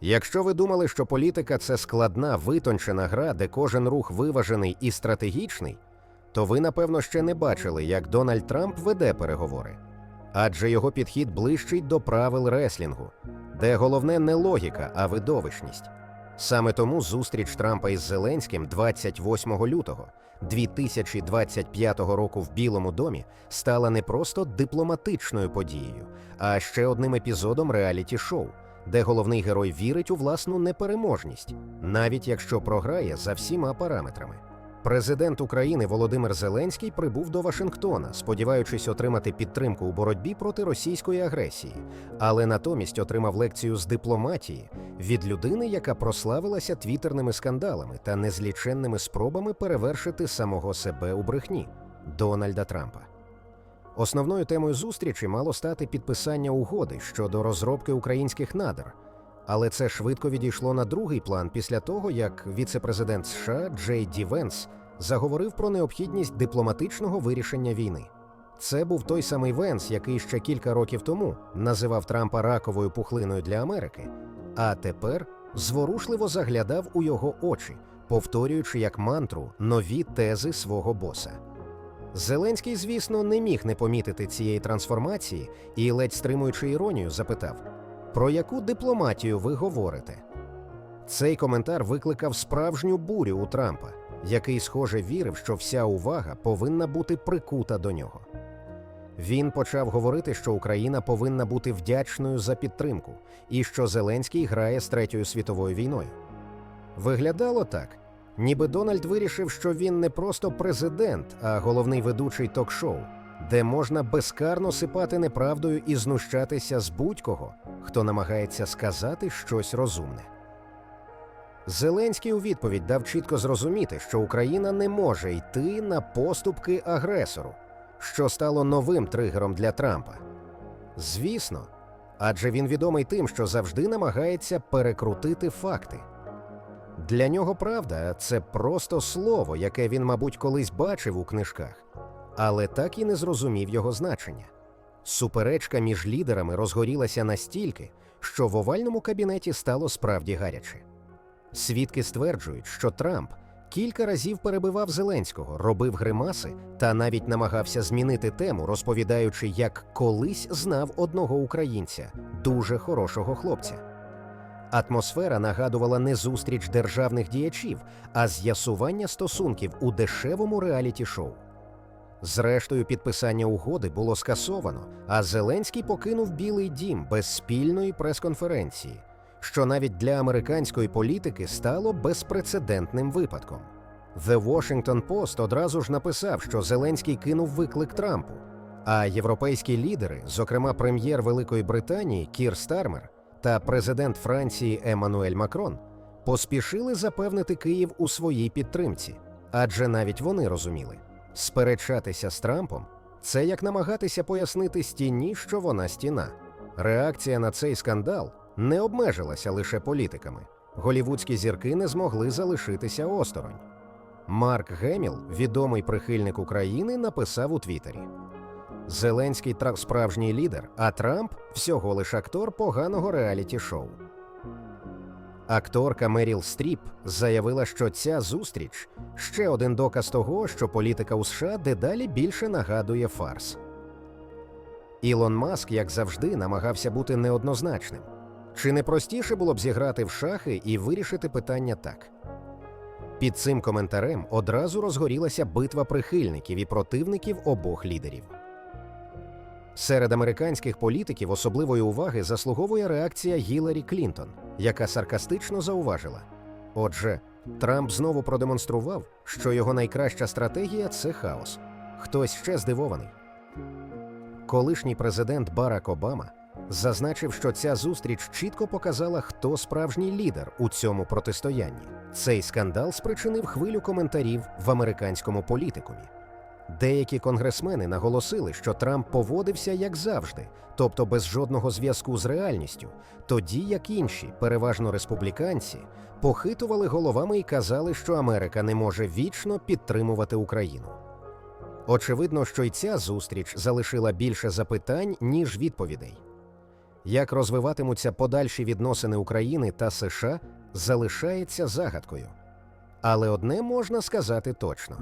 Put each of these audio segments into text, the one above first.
Якщо ви думали, що політика це складна витончена гра, де кожен рух виважений і стратегічний, то ви, напевно, ще не бачили, як Дональд Трамп веде переговори. Адже його підхід ближчий до правил реслінгу, де головне не логіка, а видовищність. Саме тому зустріч Трампа із Зеленським 28 лютого 2025 року в Білому домі стала не просто дипломатичною подією, а ще одним епізодом реаліті-шоу, де головний герой вірить у власну непереможність, навіть якщо програє за всіма параметрами. Президент України Володимир Зеленський прибув до Вашингтона, сподіваючись отримати підтримку у боротьбі проти російської агресії, але натомість отримав лекцію з дипломатії від людини, яка прославилася твіттерними скандалами та незліченними спробами перевершити самого себе у брехні Дональда Трампа. Основною темою зустрічі мало стати підписання угоди щодо розробки українських надр. Але це швидко відійшло на другий план після того, як віце-президент США Джей Ді Венс заговорив про необхідність дипломатичного вирішення війни. Це був той самий Венс, який ще кілька років тому називав Трампа раковою пухлиною для Америки, а тепер зворушливо заглядав у його очі, повторюючи як мантру нові тези свого боса. Зеленський, звісно, не міг не помітити цієї трансформації і, ледь стримуючи іронію, запитав: про яку дипломатію ви говорите? Цей коментар викликав справжню бурю у Трампа, який, схоже, вірив, що вся увага повинна бути прикута до нього. Він почав говорити, що Україна повинна бути вдячною за підтримку і що Зеленський грає з Третьою світовою війною. Виглядало так, ніби Дональд вирішив, що він не просто президент, а головний ведучий ток-шоу, де можна безкарно сипати неправдою і знущатися з будь-кого, хто намагається сказати щось розумне. Зеленський у відповідь дав чітко зрозуміти, що Україна не може йти на поступки агресору, що стало новим тригером для Трампа. Звісно, адже він відомий тим, що завжди намагається перекрутити факти. Для нього правда це просто слово, яке він, мабуть, колись бачив у книжках, але так і не зрозумів його значення. Суперечка між лідерами розгорілася настільки, що в овальному кабінеті стало справді гаряче. Свідки стверджують, що Трамп кілька разів перебивав Зеленського, робив гримаси та навіть намагався змінити тему, розповідаючи, як колись знав одного українця, дуже хорошого хлопця. Атмосфера нагадувала не зустріч державних діячів, а з'ясування стосунків у дешевому реаліті-шоу. Зрештою, підписання угоди було скасовано, а Зеленський покинув Білий дім без спільної прес-конференції, що навіть для американської політики стало безпрецедентним випадком. The Washington Post одразу ж написав, що Зеленський кинув виклик Трампу, а європейські лідери, зокрема прем'єр Великої Британії Кір Стармер та президент Франції Еммануель Макрон, поспішили запевнити Київ у своїй підтримці, адже навіть вони розуміли. Сперечатися з Трампом це як намагатися пояснити стіні, що вона стіна. Реакція на цей скандал не обмежилася лише політиками. Голівудські зірки не змогли залишитися осторонь. Марк Геміл, відомий прихильник України, написав у Твіттері: Зеленський тра- справжній лідер, а Трамп всього лиш актор поганого реаліті-шоу. Акторка Меріл Стріп заявила, що ця зустріч ще один доказ того, що політика у США дедалі більше нагадує фарс. Ілон Маск, як завжди, намагався бути неоднозначним. Чи не простіше було б зіграти в шахи і вирішити питання так? Під цим коментарем одразу розгорілася битва прихильників і противників обох лідерів. Серед американських політиків особливої уваги заслуговує реакція Гіларі Клінтон, яка саркастично зауважила: Отже, Трамп знову продемонстрував, що його найкраща стратегія це хаос. Хтось ще здивований. Колишній президент Барак Обама зазначив, що ця зустріч чітко показала, хто справжній лідер у цьому протистоянні. Цей скандал спричинив хвилю коментарів в американському політикумі. Деякі конгресмени наголосили, що Трамп поводився як завжди, тобто без жодного зв'язку з реальністю, тоді як інші, переважно республіканці, похитували головами і казали, що Америка не може вічно підтримувати Україну. Очевидно, що й ця зустріч залишила більше запитань, ніж відповідей. як розвиватимуться подальші відносини України та США, залишається загадкою. Але одне можна сказати точно: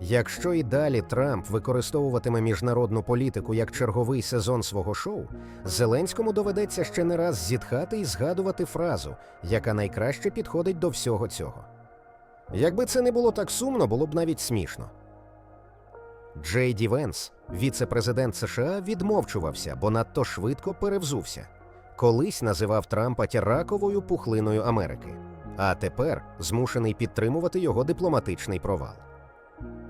якщо і далі Трамп використовуватиме міжнародну політику як черговий сезон свого шоу, Зеленському доведеться ще не раз зітхати і згадувати фразу, яка найкраще підходить до всього цього. Якби це не було так сумно, було б навіть смішно. Джей Ді Венс, віце-президент США, відмовчувався, бо надто швидко перевзувся. Колись називав Трампа тяраковою пухлиною Америки, а тепер змушений підтримувати його дипломатичний провал.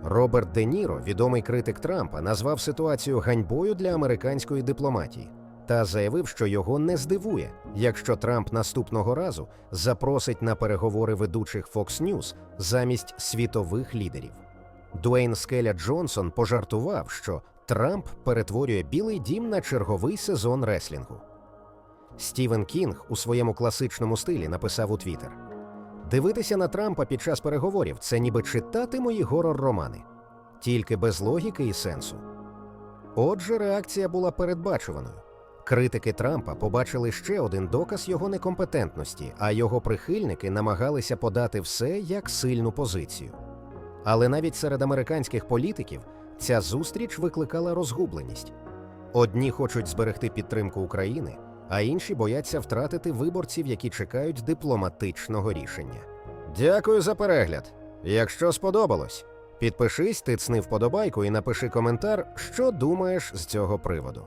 Роберт Де Ніро, відомий критик Трампа, назвав ситуацію ганьбою для американської дипломатії та заявив, що його не здивує, якщо Трамп наступного разу запросить на переговори ведучих Fox News замість світових лідерів. Дуейн Скеля Джонсон пожартував, що Трамп перетворює Білий дім на черговий сезон реслінгу. Стівен Кінг у своєму класичному стилі написав у Твіттер: Дивитися на Трампа під час переговорів це ніби читати мої горор-романи, тільки без логіки і сенсу. Отже, реакція була передбачуваною. Критики Трампа побачили ще один доказ його некомпетентності, а його прихильники намагалися подати все як сильну позицію. Але навіть серед американських політиків ця зустріч викликала розгубленість. Одні хочуть зберегти підтримку України, а інші бояться втратити виборців, які чекають дипломатичного рішення. Дякую за перегляд. Якщо сподобалось, підпишись, тицни вподобайку і напиши коментар, що думаєш з цього приводу.